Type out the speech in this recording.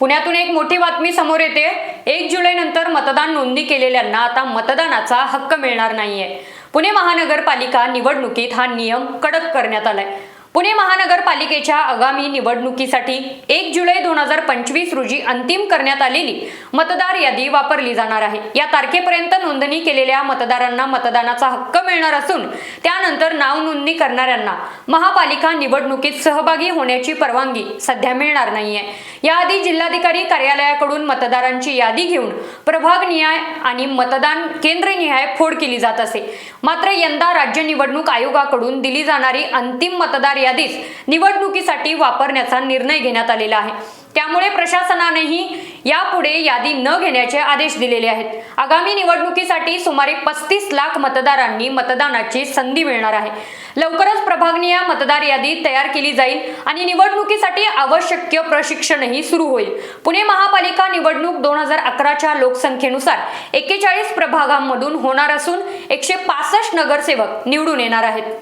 पुण्यातून एक मोठी बातमी समोर येते. एक जुलै नंतर मतदान नोंदणी केलेल्यांना आता मतदानाचा हक्क मिळणार नाहीये. पुणे महानगरपालिका निवडणुकीत हा नियम कडक करण्यात आलाय. पुणे महानगरपालिकेच्या आगामी निवडणुकीसाठी एक जुलै दोन हजार पंचवीस रोजी अंतिम करण्यात आलेली मतदार यादी वापरली जाणार आहे. या तारखेपर्यंत नोंदणी केलेल्या मतदारांना मतदानाचा हक्क मिळणार असून त्यानंतर नाव नोंदणी करणाऱ्यांना महापालिका निवडणुकीत सहभागी होण्याची परवानगी सध्या मिळणार नाहीये. याआधी जिल्हाधिकारी कार्यालयाकडून मतदारांची यादी घेऊन प्रभागनिहाय आणि मतदान केंद्रनिहाय फोड केली जात असे. मात्र यंदा राज्य निवडणूक आयोगाकडून दिली जाणारी अंतिम मतदार यादीच निवडणुकीसाठी वापरण्याचा निर्णय घेण्यात आलेला आहे. त्यामुळे प्रशासनानेही यापुढे यादी न घेण्याचे आदेश दिलेले आहेत. आगामी निवडणुकीसाठी सुमारे पस्तीस लाख मतदारांनी मतदानाची संधी मिळणार आहे. लवकरच प्रभागनीय मतदार यादी तयार केली जाईल आणि निवडणुकीसाठी आवश्यक प्रशिक्षणही सुरू होईल. पुणे महापालिका निवडणूक दोन हजार अकराच्या लोकसंख्येनुसार एक्केचाळीस प्रभागांमधून होणार असून एकशे पासष्ट नगरसेवक निवडून येणार आहेत.